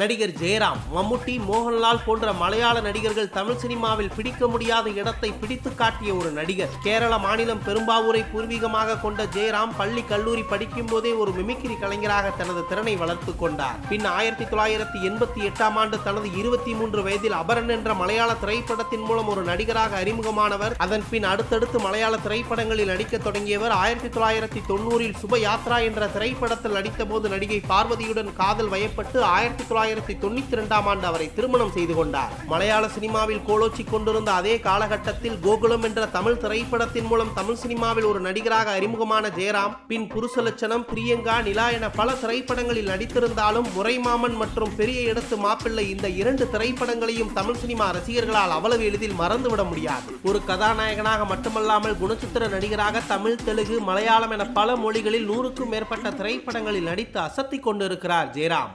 நடிகர் ஜெயராம் மம்முட்டி மோகன்லால் போன்ற மலையாள நடிகர்கள் தமிழ் சினிமாவில் பிடிக்க முடியாத இடத்தை பிடித்து காட்டிய ஒரு நடிகர். கேரள மாநிலம் பெரும்பாவூரை பூர்வீகமாக கொண்ட ஜெயராம் பள்ளி கல்லூரி படிக்கும் போதே ஒரு மிமிக்ரி கலைஞராக தனது திறனை வளர்த்து கொண்டார். பின் ஆயிரத்தி தொள்ளாயிரத்தி எண்பத்தி எட்டாம் ஆண்டு தனது இருபத்தி மூன்று வயதில் அபரன் என்ற மலையாள திரைப்படத்தின் மூலம் ஒரு நடிகராக அறிமுகமானவர். அதன் பின் அடுத்தடுத்து மலையாள திரைப்படங்களில் நடிக்க தொடங்கியவர். ஆயிரத்தி தொள்ளாயிரத்தி தொண்ணூறில் சுப யாத்ரா என்ற திரைப்படத்தில் நடித்த போது நடிகை பார்வதியுடன் காதல் வயப்பட்டு ஆயிரத்தி தொள்ளாயிரத்தி தொண்ணூத்தி இரண்டாம் ஆண்டு அவரை திருமணம் செய்து கொண்டார். மலையாள சினிமாவில் கோலோச்சி கொண்டிருந்த அதே காலகட்டத்தில் கோகுலம் என்ற தமிழ் திரைப்படத்தின் மூலம் தமிழ் சினிமாவில் ஒரு நடிகராக அறிமுகமான ஜெயராம் பின் புருஷலட்சணம் பிரியங்கா நிலா என பல திரைப்படங்களில் நடித்திருந்தாலும் முறைமாமன் மற்றும் பெரிய இடத்து மாப்பிள்ளை இந்த இரண்டு திரைப்படங்களையும் தமிழ் சினிமா ரசிகர்களால் அவ்வளவு எளிதில் மறந்துவிட முடியாது. ஒரு கதாநாயகனாக மட்டுமல்லாமல் குணச்சித்திர நடிகராக தமிழ் தெலுங்கு மலையாளம் என பல மொழிகளில் நூறுக்கும் மேற்பட்ட திரைப்படங்களில் நடித்து அசத்திக் கொண்டிருக்கிறார் ஜெயராம்.